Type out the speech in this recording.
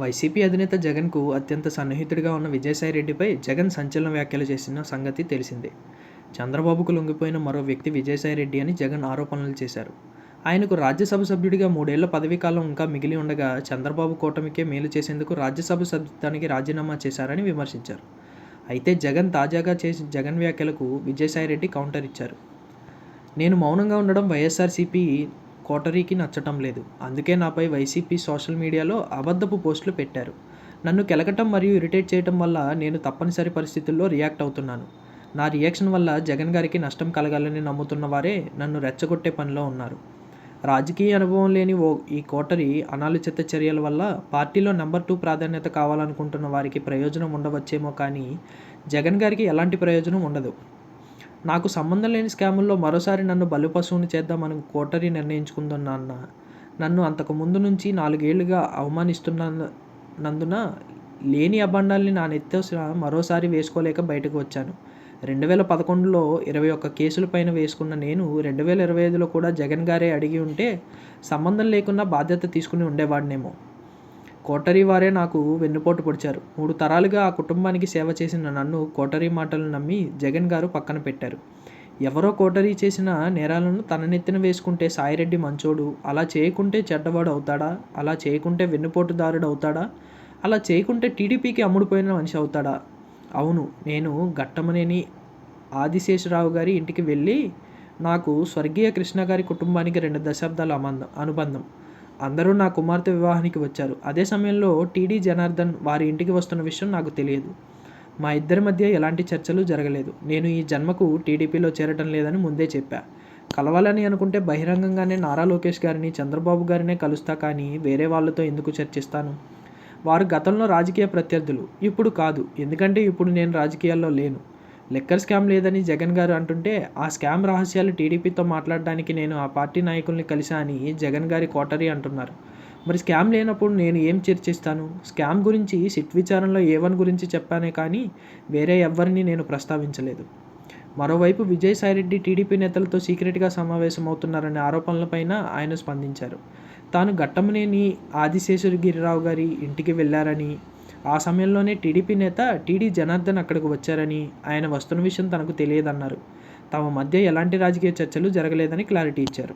YCP అధినేత జగన్కు అత్యంత సన్నిహితుడిగా ఉన్న విజయసాయిరెడ్డిపై జగన్ సంచలన వ్యాఖ్యలు చేసిన సంగతి తెలిసిందే. చంద్రబాబుకు లొంగిపోయిన మరో వ్యక్తి విజయసాయిరెడ్డి అని జగన్ ఆరోపణలు చేశారు. ఆయనకు రాజ్యసభ సభ్యుడిగా మూడేళ్ళ పదవీకాలం ఇంకా మిగిలి ఉండగా చంద్రబాబు కూటమికే మేలు చేసేందుకు రాజ్యసభ సభ్యత్వానికి రాజీనామా చేశారని విమర్శించారు. అయితే జగన్ తాజాగా చేసిన జగన్ వ్యాఖ్యలకు విజయసాయిరెడ్డి కౌంటర్ ఇచ్చారు. నేను మౌనంగా ఉండడం వైఎస్ఆర్సీపీ కోటరీకి నచ్చటం లేదు. అందుకే నాపై వైసీపీ సోషల్ మీడియాలో అబద్ధపు పోస్టులు పెట్టారు. నన్ను కెలకటం మరియు ఇరిటేట్ చేయటం వల్ల నేను తప్పనిసరి పరిస్థితుల్లో రియాక్ట్ అవుతున్నాను. నా రియాక్షన్ వల్ల జగన్ గారికి నష్టం కలగాలని నమ్ముతున్న వారే నన్ను రెచ్చగొట్టే పనిలో ఉన్నారు. రాజకీయ అనుభవం లేని ఓ ఈ కోటరి అనాలోచిత చర్యల వల్ల పార్టీలో నెంబర్ టూ ప్రాధాన్యత కావాలనుకుంటున్న వారికి ప్రయోజనం ఉండవచ్చేమో కానీ జగన్ గారికి ఎలాంటి ప్రయోజనం ఉండదు. నాకు సంబంధం లేని స్కాముల్లో మరోసారి నన్ను బలిపశువుని చేద్దామని కోటరీ నిర్ణయించుకుందన్న నన్ను. అంతకు ముందు నుంచి నాలుగేళ్ళుగా అవమానిస్తున్నందున లేని అబండాల్ని నా నెత్తోసిన మరోసారి వేసుకోలేక బయటకు వచ్చాను. రెండు వేల పదకొండులో ఇరవై ఒక్క కేసుల పైన వేసుకున్న నేను రెండు వేల ఇరవై ఐదులో కూడా జగన్ గారే అడిగి ఉంటే సంబంధం లేకుండా బాధ్యత తీసుకుని ఉండేవాడినేమో. కోటరీ వారే నాకు వెన్నుపోటు పొడిచారు. మూడు తరాలుగా ఆ కుటుంబానికి సేవ చేసిన నన్ను కోటరీ మాటలు నమ్మి జగన్ గారు పక్కన పెట్టారు. ఎవరో కోటరీ చేసిన నేరాలను తన నెత్తిన వేసుకుంటే సాయిరెడ్డి మంచోడు అలా చేయకుంటే చెడ్డవాడు అవుతాడా అలా చేయకుంటే వెన్నుపోటుదారుడు అవుతాడా అలా చేయకుంటే టీడీపీకి అమ్ముడుపోయిన మనిషి అవుతాడా? అవును నేను ఘట్టమనేని ఆదిశేషరావు గారి ఇంటికి వెళ్ళి నాకు స్వర్గీయ కృష్ణ గారి కుటుంబానికి రెండు దశాబ్దాల అమందం అనుబంధం. అందరూ నా కుమార్తె వివాహానికి వచ్చారు. అదే సమయంలో టీడీ జనార్దన్ వారి ఇంటికి వస్తున్న విషయం నాకు తెలియదు. మా ఇద్దరి మధ్య ఎలాంటి చర్చలు జరగలేదు. నేను ఈ జన్మకు టీడీపీలో చేరటం లేదని ముందే చెప్పా. కలవాలని అనుకుంటే బహిరంగంగానే నారా లోకేష్ గారిని చంద్రబాబు గారినే కలుస్తా కానీ వేరే వాళ్ళతో ఎందుకు చర్చిస్తాను? వారు గతంలో రాజకీయ ప్రత్యర్థులు. ఇప్పుడు కాదు. ఎందుకంటే ఇప్పుడు నేను రాజకీయాల్లో లేను. లెక్కర్ స్కామ్ లేదని జగన్ గారు అంటుంటే ఆ స్కామ్ రహస్యాలు టీడీపీతో మాట్లాడడానికి నేను ఆ పార్టీ నాయకుల్ని కలిసా అని జగన్ గారి కోటరీ అంటున్నారు. మరి స్కామ్ లేనప్పుడు నేను ఏం చర్చిస్తాను? స్కామ్ గురించి సిట్ విచారణలో ఏ వన్ గురించి చెప్పానే కానీ వేరే ఎవరిని నేను ప్రస్తావించలేదు. మరోవైపు విజయసాయిరెడ్డి టీడీపీ నేతలతో సీక్రెట్గా సమావేశమవుతున్నారనే ఆరోపణలపైన ఆయన స్పందించారు. తాను ఘట్టమనేని ఆదిశేషగిరిరావు గారి ఇంటికి వెళ్ళారని ఆ సమయంలోనే టీడీపీ నేత టీడీ జనార్దన్ అక్కడికి వచ్చారని ఆయన వస్తున్న విషయం తనకు తెలియదన్నారు. తమ మధ్య ఎలాంటి రాజకీయ చర్చలు జరగలేదని క్లారిటీ ఇచ్చారు.